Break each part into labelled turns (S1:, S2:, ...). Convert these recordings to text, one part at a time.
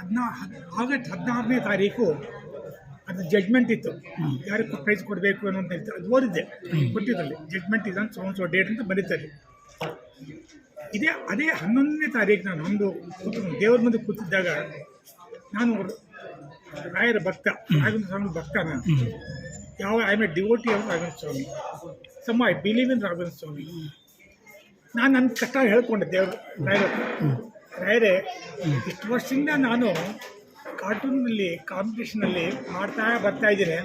S1: ಹದಿನಾ August ಹದಿನಾರನೇ ತಾರೀಕು ಅದು ಜಡ್ಜ್ಮೆಂಟ್ ಇತ್ತು. ಯಾರಿಗೆ ಪ್ರೈಸ್ ಕೊಡಬೇಕು ಅನ್ನೋದು ಹೇಳ್ತಾರೆ ಅದು ಓದಿದ್ದೆ. ಕೊಟ್ಟಿದ್ದಲ್ಲಿ ಜಡ್ಜ್ಮೆಂಟ್ ಇದೆ ಅಂತ ಸೋನ್ ಸೊ ಡೇಟ್ ಅಂತ ಬರೀತಾರೆ. ಇದೇ, ಅದೇ ಹನ್ನೊಂದನೇ ತಾರೀಕು ನಾನು ಒಂದು ಕೂತ್ಕೊಂಡು ದೇವ್ರ ಮುಂದೆ ಕೂತಿದ್ದಾಗ ನಾನು ರಾಯರ ಭಕ್ತ, ರಾಘವೇಂದ್ರ ಸ್ವಾಮಿ ಭಕ್ತ ನಾನು. ಯಾವ I am devotee of Raghavendra Swami. Some I believe in Raghavendra Swami. ನಾನು ನನ್ನ ಕಷ್ಟ ಹೇಳ್ಕೊಂಡೆ ದೇವ್ರ ರಾಯರ ರಾಯರೇ ಇಷ್ಟು ವರ್ಷದಿಂದ ನಾನು ಕಾರ್ಟೂನಲ್ಲಿ ಕಾಂಪಿಟೇಷನಲ್ಲಿ ಮಾಡ್ತಾ ಬರ್ತಾ ಇದ್ದೀನಿ.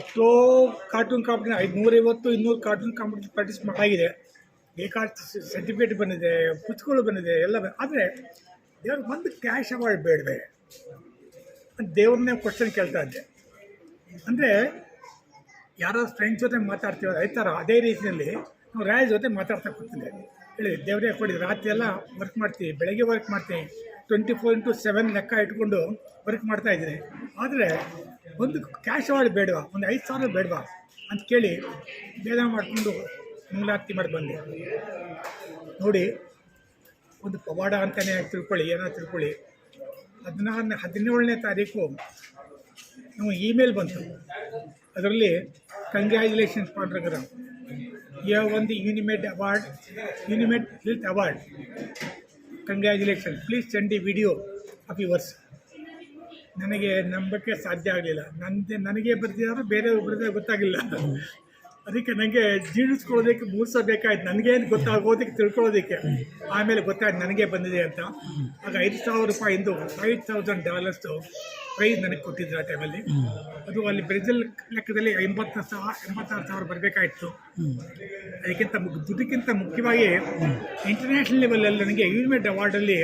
S1: ಎಷ್ಟೋ ಕಾರ್ಟೂನ್ ಕಾಂಪಿಟೇಷನ್ ಐದು ನೂರೈವತ್ತು ಇನ್ನೂರು ಕಾರ್ಟೂನ್ ಕಾಂಪಿಟೇಷನ್ ಪಾರ್ಟಿಸಿಪೇಟ್ ಆಗಿದೆ ಬೇಕಾದ ಸರ್ಟಿಫಿಕೇಟ್ ಬಂದಿದೆ, ಪುಸ್ತಕಗಳು ಬಂದಿದೆ, ಎಲ್ಲ ಆದರೆ ದೇವ್ರ ಒಂದು ಕ್ಯಾಶ್ ಅವಾರ್ಡ್ ಬೇಡವೆ. ಅಂತ ದೇವ್ರನ್ನೇ ಕ್ವಶನ್ ಕೇಳ್ತಾ ಇದ್ದೆ. ಅಂದರೆ ಯಾರೋ ಫ್ರೆಂಡ್ಸ್ ಜೊತೆ ಮಾತಾಡ್ತೀವೋ ಅದೇ ಅದೇ ರೀತಿಯಲ್ಲಿ ನಾವು ರಾಯ ಜೊತೆ ಮಾತಾಡ್ತಾ ಕೂತಿದ್ದೆ. ಹೇಳಿ, ದೇವರೇ ಕೊಡಿ, ರಾತ್ರಿ ಎಲ್ಲ ವರ್ಕ್ ಮಾಡ್ತೀವಿ, ಬೆಳಗ್ಗೆ ವರ್ಕ್ ಮಾಡ್ತೀನಿ ಟ್ವೆಂಟಿ ಫೋರ್ ಇಂಟು ಸೆವೆನ್ ಲೆಕ್ಕ ಇಟ್ಕೊಂಡು ವರ್ಕ್ ಮಾಡ್ತಾ ಇದ್ದೀನಿ ಆದರೆ ಒಂದು ಕ್ಯಾಶ್ ಅವಾರ್ಡ್ ಬೇಡವಾ? ಒಂದು ಐದು ಸಾವಿರ ಬೇಡವಾ? ಅಂತ ಕೇಳಿ ಭೇದ ಮಾಡಿಕೊಂಡು ಮಂಗಳಾರತಿ ಮಾಡಿ ಬಂದೆ. ನೋಡಿ, ಒಂದು ಪವಾಡ ಅಂತಲೇ ತಿಳ್ಕೊಳ್ಳಿ ಏನೋ ತಿಳ್ಕೊಳ್ಳಿ. ಹದಿನಾರನೇ, ಹದಿನೇಳನೇ ತಾರೀಕು ನಮಗೆ ಇಮೇಲ್ ಬಂತು. ಅದರಲ್ಲಿ ಕಂಗ್ರ್ಯಾಚುಲೇಷನ್ಸ್ ಪಾಂಡ್ರಂಗರ ಯು ಒಂದು Unimed Award, Unimed Health Award. Congratulations. Please send the video of yours. ನನಗೆ ನಂಬಕ್ಕೆ ಸಾಧ್ಯ ಆಗಲಿಲ್ಲ ನನ್ನದೇ ನನಗೆ ಬರ್ತಿದ್ದಾರೆ ಬೇರೆ ಒಬ್ಬರದೇ ಗೊತ್ತಾಗಿಲ್ಲ ಅದಕ್ಕೆ ನನಗೆ ಜೀರ್ಣಿಸ್ಕೊಳ್ಳೋದಕ್ಕೆ ಮೂರು ಸಹ ಬೇಕಾಯ್ತು. ನನಗೇನು ಗೊತ್ತಾಗೋದಕ್ಕೆ ತಿಳ್ಕೊಳ್ಳೋದಕ್ಕೆ ಆಮೇಲೆ ಗೊತ್ತಾಯ್ತು ನನಗೆ ಬಂದಿದೆ ಅಂತ. ಆಗ ಐದು ಸಾವಿರ ರೂಪಾಯಿಂದು ಫೈವ್ ತೌಸಂಡ್ ಡಾಲರ್ಸು ಪ್ರೈಸ್ ನನಗೆ ಕೊಟ್ಟಿದ್ರು ಆ ಟೈಮಲ್ಲಿ ಅದು ಅಲ್ಲಿ ಬ್ರೆಜಿಲ್ ಲೆಕ್ಕದಲ್ಲಿ ಎಂಬತ್ತು ಸಾವಿರ ಎಂಬತ್ತಾರು ಸಾವಿರ ಬರಬೇಕಾಯಿತು. ಅದಕ್ಕಿಂತ ದುಡ್ಡಿಗಿಂತ ಮುಖ್ಯವಾಗಿ ಇಂಟರ್ನ್ಯಾಷನಲ್ ಲೆವೆಲಲ್ಲಿ ನನಗೆ ಯೂನಿಮೆಟ್ ಅವಾರ್ಡಲ್ಲಿ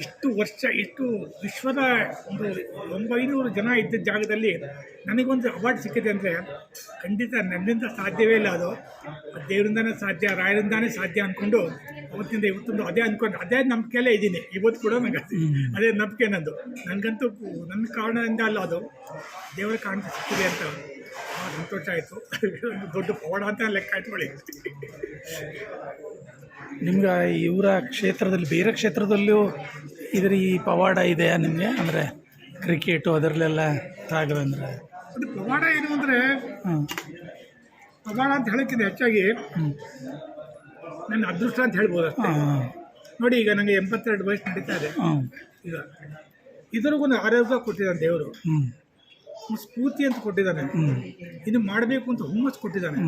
S1: ಇಷ್ಟು ವರ್ಷ ಇಷ್ಟು ವಿಶ್ವದ ಒಂದು ಒಂಬೈನೂರು ಜನ ಇದ್ದ ಜಾಗದಲ್ಲಿ ನನಗೊಂದು ಅವಾರ್ಡ್ ಸಿಕ್ಕಿದೆ ಅಂದರೆ ಖಂಡಿತ ನನ್ನಿಂದ ಸಾಧ್ಯವೇ ಇಲ್ಲ ಅದು. ದೇವರಿಂದನೇ ಸಾಧ್ಯ ರಾಯರಿಂದಾನೇ ಸಾಧ್ಯ ಅಂದ್ಕೊಂಡು ಅವತ್ತಿಂದ ಇವತ್ತೊಂದು ಅದೇ ಅಂದ್ಕೊಂಡು ಅದೇ ನಂಬಿಕೆಯಲ್ಲೇ ಇದ್ದೀನಿ. ಇವತ್ತು ಕೂಡ ನನಗೆ ಅದೇ ನಂಬಿಕೆ ನಂದು. ನನಗಂತೂ ನನ್ನ ಕಾರಣದಿಂದ ಅಲ್ಲ ಅದು. ದೇವರ ಕಾರಣ ಸಿಕ್ಕಿದೆ ಅಂತ ಸಂತೋಷ ಆಯಿತು. ಒಂದು ದೊಡ್ಡ ಪವಾಡ ಅಂತ ಲೆಕ್ಕ ಇಟ್ಕೊಳ್ಳಿ.
S2: ನಿಮ್ಗೆ ಇವರ ಕ್ಷೇತ್ರದಲ್ಲಿ ಬೇರೆ ಕ್ಷೇತ್ರದಲ್ಲೂ ಇದರ ಈ ಪವಾಡ ಇದೆ ನಿಮಗೆ? ಅಂದರೆ ಕ್ರಿಕೆಟು ಅದರಲ್ಲೆಲ್ಲ ತಾಗದಂದ್ರೆ
S1: ಅದು ಪವಾಡ ಏನು ಅಂದರೆ
S2: ಹಾಂ.
S1: ಪವಾಡ ಅಂತ ಹೇಳೋಕ್ಕಿಂತ ಹೆಚ್ಚಾಗಿ ನನ್ನ ಅದೃಷ್ಟ ಅಂತ ಹೇಳ್ಬೋದು ಅಷ್ಟೇ.
S2: ಹಾಂ
S1: ನೋಡಿ ಈಗ ನನಗೆ ಎಂಬತ್ತೆರಡು ವಯಸ್ಸು ನಡೀತಾ ಇದೆ.
S2: ಹಾಂ.
S1: ಈಗ ಇದರಿಗೊಂದು ಆರೋಗ್ಯ ಕೊಟ್ಟಿದ್ದಾನೆ ದೇವರು.
S2: ಹ್ಞೂ
S1: ಸ್ಫೂರ್ತಿ ಅಂತ ಕೊಟ್ಟಿದ್ದಾನೆ.
S2: ಹ್ಞೂ
S1: ಇದು ಮಾಡಬೇಕು ಅಂತ ಹುಮ್ಮಸ್ ಕೊಟ್ಟಿದ್ದಾನೆ.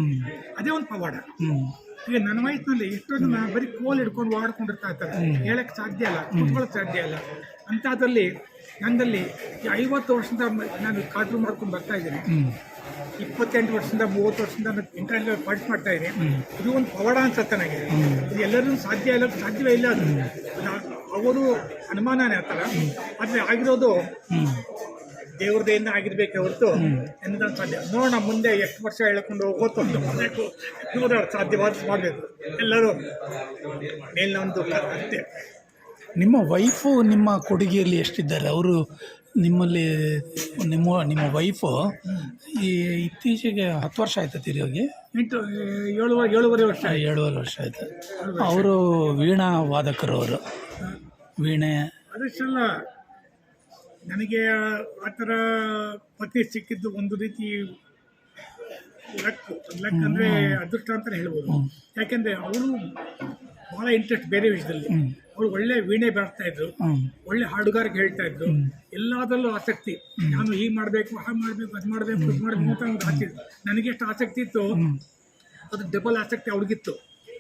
S1: ಅದೇ ಒಂದು ಪವಾಡ.
S2: ಹ್ಞೂ
S1: ಈಗ ನನ್ನ ವಯಸ್ಸಿನಲ್ಲಿ ಎಷ್ಟೊಂದು ಬರೀ ಕೋಲ್ ಹಿಡ್ಕೊಂಡು ಓಡಾಡ್ಕೊಂಡಿರ್ತಾ ಇರ್ತಾರೆ ಹೇಳಕ್ಕೆ ಸಾಧ್ಯ ಇಲ್ಲ ಕೂತ್ಕೊಳ್ಳೋಕೆ ಸಾಧ್ಯ ಇಲ್ಲ. ಅಂಥದ್ರಲ್ಲಿ ನನ್ನಲ್ಲಿ ಐವತ್ತು ವರ್ಷದಿಂದ ನಾನು ಖಾತ್ರಿ ಮಾಡ್ಕೊಂಡು ಬರ್ತಾ ಇದ್ದೀನಿ. ಇಪ್ಪತ್ತೆಂಟು ವರ್ಷದಿಂದ, ಮೂವತ್ತು ವರ್ಷದಿಂದ ನಾನು ಇಂಟರ್ನೆಟ್ ಪಾರ್ಟ್ ಮಾಡ್ತಾ ಇದ್ದೀನಿ. ಇದು ಒಂದು ಪವಾಡ ಅನ್ಸುತ್ತೆ ನನಗೆ. ಇದು ಎಲ್ಲರೂ ಸಾಧ್ಯ ಇಲ್ಲ, ಸಾಧ್ಯವೇ ಇಲ್ಲ ಅದು. ಅವರು ಅನುಮಾನನೇ ಆ ಥರ ಆದರೆ ಆಗಿರೋದು
S2: ಹ್ಞೂ
S1: ಆಗಿರ್ಬೇಕೆ ಹೊರತು ಎಂದ ಸಾಧ್ಯ. ನೋಡೋಣ ಮುಂದೆ ಎಷ್ಟು ವರ್ಷ ಹೇಳ್ಕೊಂಡು ಹೋಗೋದು ಮಾಡಬೇಕು ನೋಡೋಣ ಸಾಧ್ಯವಾದ ಮಾಡಬೇಕು. ಎಲ್ಲರೂ ಮೇಲಿನ ಒಂದು ಅಷ್ಟೇ.
S2: ನಿಮ್ಮ ವೈಫು ನಿಮ್ಮ ಕೊಡುಗೆಯಲ್ಲಿ ಎಷ್ಟಿದ್ದಾರೆ? ಅವರು ನಿಮ್ಮಲ್ಲಿ ನಿಮ್ಮ ನಿಮ್ಮ ವೈಫು ಈ ಇತ್ತೀಚೆಗೆ ಹತ್ತು ವರ್ಷ ಆಯ್ತು ತಿರುಗಿ
S1: ಎಂಟು ಏಳುವರೆ ಏಳುವರೆ ವರ್ಷ.
S2: ಏಳುವರೆ ವರ್ಷ ಆಯಿತು. ಅವರು ವೀಣಾ ವಾದಕರು ಅವರು. ವೀಣೆ.
S1: ಅದಷ್ಟೆಲ್ಲ ನನಗೆ ಆ ಥರ ಪತಿ ಸಿಕ್ಕಿದ್ದು ಒಂದು ರೀತಿ ಲಕ್ ಲಕ್ ಅಂದರೆ ಅದೃಷ್ಟ ಅಂತಲೇ ಹೇಳ್ಬೋದು. ಯಾಕೆಂದರೆ ಅವರು ಭಾಳ ಇಂಟ್ರೆಸ್ಟ್ ಬೇರೆ ವಿಷಯದಲ್ಲಿ. ಅವರು ಒಳ್ಳೆ ವೀಣೆ ಬರ್ತಾ ಇದ್ರು. ಒಳ್ಳೆ ಹಾಡುಗಾರಿಕೆ ಹೇಳ್ತಾ ಇದ್ರು. ಎಲ್ಲದರಲ್ಲೂ ಆಸಕ್ತಿ. ನಾನು ಹೀಗೆ ಮಾಡಬೇಕು ಹಾಗೆ ಮಾಡಬೇಕು ಅದು ಮಾಡಬೇಕು ಇದು ಮಾಡಬೇಕು ಅಂತ ಒಂದು ಆಸಕ್ತಿ ನನಗೆ ಎಷ್ಟು ಆಸಕ್ತಿ ಇತ್ತು. ಅದು ಡಬಲ್ ಆಸಕ್ತಿ ಅವ್ರಿಗಿತ್ತು.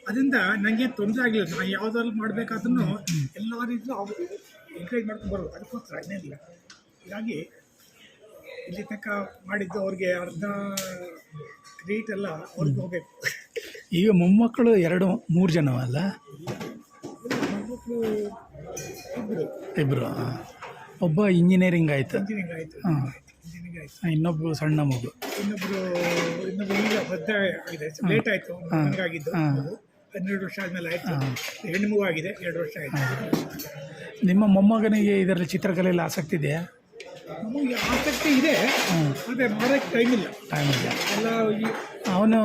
S1: ಅದರಿಂದ ನನಗೆ ತೊಂದರೆ ಆಗಿಲ್ಲ ನಾನು ಯಾವುದಾದ್ರು ಮಾಡಬೇಕಾದ್ರೂ ಎಲ್ಲ ರೀತಿಯಲ್ಲೂ ಎಂಕರೇಜ್ ಮಾಡ್ಕೊಂಡು ಬರೋದು. ಅದಕ್ಕೋಸ್ಕರ ಇಲ್ಲ. ಹೀಗಾಗಿ ಇಲ್ಲಿ ತನಕ ಮಾಡಿದ್ದು ಅವ್ರಿಗೆ ಅರ್ಧ ಕ್ರೀಟ್ ಎಲ್ಲ ಅವ್ರಿಗೆ ಹೋಗಬೇಕು.
S2: ಈಗ ಮೊಮ್ಮಕ್ಕಳು ಎರಡು ಮೂರು ಜನ ಅಲ್ಲ?
S1: ಮೊಮ್ಮಕ್ಕಳು ಇಬ್ಬರು
S2: ಇಬ್ಬರು ಒಬ್ಬ ಇಂಜಿನಿಯರಿಂಗ್ ಆಯಿತು.
S1: ಇಂಜಿನಿಯರಿಂಗ್ ಆಯಿತು.
S2: ಹಾಂ.
S1: ಇಂಜಿನಿಯರಿಂಗ್ ಆಯಿತು.
S2: ಇನ್ನೊಬ್ಬರು ಸಣ್ಣ ಮಗು.
S1: ಇನ್ನೊಬ್ಬರು ಇನ್ನೊಬ್ರು ಈಗ ಸದ್ಯ ಆಗಿದೆ. ಲೇಟ್ ಆಯಿತು. ಹಂಗಾಗಿದ್ದು
S2: ಹಾ.
S1: ಹನ್ನೆರಡು ವರ್ಷ ಆದಮೇಲೆ ಆಯಿತು. ಹೆಣ್ಣು ಮಗು ಆಗಿದೆ ಎರಡು ವರ್ಷ ಆಯಿತು.
S2: ನಿಮ್ಮ ಮೊಮ್ಮಗನಿಗೆ ಇದರಲ್ಲಿ ಚಿತ್ರಕಲೆಯಲ್ಲಿ ಆಸಕ್ತಿ ಇದೆಯಾ?
S1: ನಮಗೆ ಆಸಕ್ತಿ ಇದೆ
S2: ಅದೇ
S1: ಆದರೆ ಮಾಡೋಕ್ಕೆ ಟೈಮ್ ಇಲ್ಲ.
S2: ಟೈಮ್ ಇಲ್ಲ.
S1: ಎಲ್ಲ ಈ
S2: ಅವನು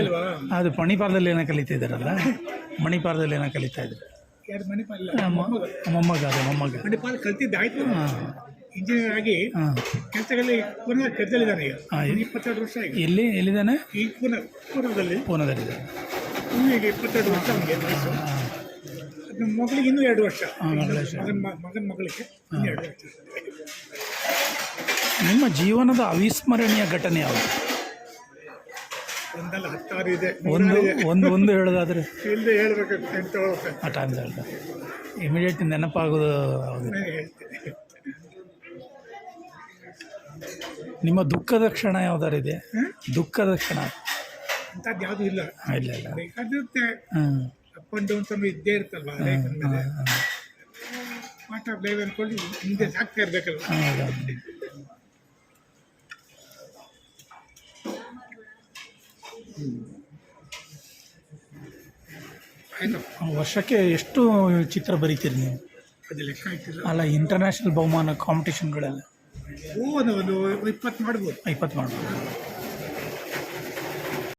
S1: ಅಲ್ವಾ?
S2: ಅದು ಮಣಿಪಾಲದಲ್ಲಿ ಏನೋ ಕಲಿತಿದ್ದಾರಲ್ಲ? ಮಣಿಪಾಲದಲ್ಲಿ ಏನೋ ಕಲಿತಾ ಇದ್ರು.
S1: ಯಾರು ಮಣಿಪಾಲ್ ಇಲ್ಲ,
S2: ನಮ್ಮ
S1: ಮೊಮ್ಮಗ.
S2: ಮೊಮ್ಮಗ ಅದೇ ಮೊಮ್ಮಗ.
S1: ಮಣಿಪಾಲ್ ಕಲ್ತಿದ್ದಾಯ್ತು ಇಂಜಿನಿಯರ್ ಆಗಿ
S2: ಹಾಂ.
S1: ಕೆಲಸಗಳಲ್ಲಿ ಪುನಃ ಕೆಲಸದಲ್ಲಿದ್ದಾನೆ ಈಗ.
S2: ಹಾ,
S1: ಒಂದು ಇಪ್ಪತ್ತೆರಡು ವರ್ಷ
S2: ಎಲ್ಲಿ ಎಲ್ಲಿದ್ದಾನೆ?
S1: ಈ ಪುನಃ ಪೂನದಲ್ಲಿ
S2: ಪೂನದಲ್ಲಿದ್ದಾನೆ
S1: ಇನ್ನು ಈಗ ಇಪ್ಪತ್ತೆರಡು ವರ್ಷ ಅವನಿಗೆ ವಯಸ್ಸು. ನಮ್ಮ ಮಗಳಿಗೆ ಇನ್ನೂ ಎರಡು ವರ್ಷ. ಮಗನ ಮಗನ ಮಗಳಿಗೆ ಇನ್ನೂ ಎರಡು ವರ್ಷ.
S2: ನಿಮ್ಮ ಜೀವನದ ಅವಿಸ್ಮರಣೀಯ ಘಟನೆ ಯಾವುದು?
S1: ಒಂದಲ್ಲ ಹತ್ತಾರು ಇದೆ.
S2: ಒಂದು ಒಂದು ಒಂದು ಹೇಳೋದಾದ್ರೆ?
S1: ಇಲ್ಲದೆ ಹೇಳಬೇಕು ಅಂತ ಹೋಗ್ಬೇಕು.
S2: ಆ ಟೈಮ್ ಹೇಳ್ದ ಇಮಿಡಿಯೇಟ್ ನೆನಪಾಗೋದು
S1: ಹೇಳ್ತೇನೆ.
S2: ನಿಮ್ಮ ದುಃಖದ ಕ್ಷಣ ಯಾವ್ದಾರು ಇದೆ ದುಃಖದ ಕ್ಷಣ.
S1: ಅಂಥದ್ದು ಯಾವುದೂ ಇಲ್ಲ.
S2: ಇಲ್ಲ ಇಲ್ಲ.
S1: ಬೇಕಾದಿರುತ್ತೆ.
S2: ಹಾಂ.
S1: ಅಪ್ ಆ್ಯಂಡ್ ಡೌನ್ಸ್ ಅನ್ನೋ ಇದ್ದೇ ಇರುತ್ತಲ್ವ ಅದೇ ಮೇಲೆ? ಪಾರ್ಟ್ ಆಫ್ ಲೈಫ್ ಅನ್ಕೊಂಡು ಹಿಂದೆ ಸಾಕ್ತಾ ಇರ್ಬೇಕಲ್ವ? ಆಯಿತು
S2: ವರ್ಷಕ್ಕೆ ಎಷ್ಟು ಚಿತ್ರ ಬರೀತೀರಿ ನೀವು?
S1: ಅದು ಲೆಕ್ಕ ಆಯ್ತಿಲ್ಲ
S2: ಅಲ್ಲ ಇಂಟರ್ನ್ಯಾಷನಲ್ ಬಹುಮಾನ ಕಾಂಪಿಟೇಷನ್ಗಳೆಲ್ಲ
S1: ಓ ಒಂದು ಇಪ್ಪತ್ತು ಮಾಡ್ಬೋದು.
S2: ಇಪ್ಪತ್ತು ಮಾಡ್ಬೋದು.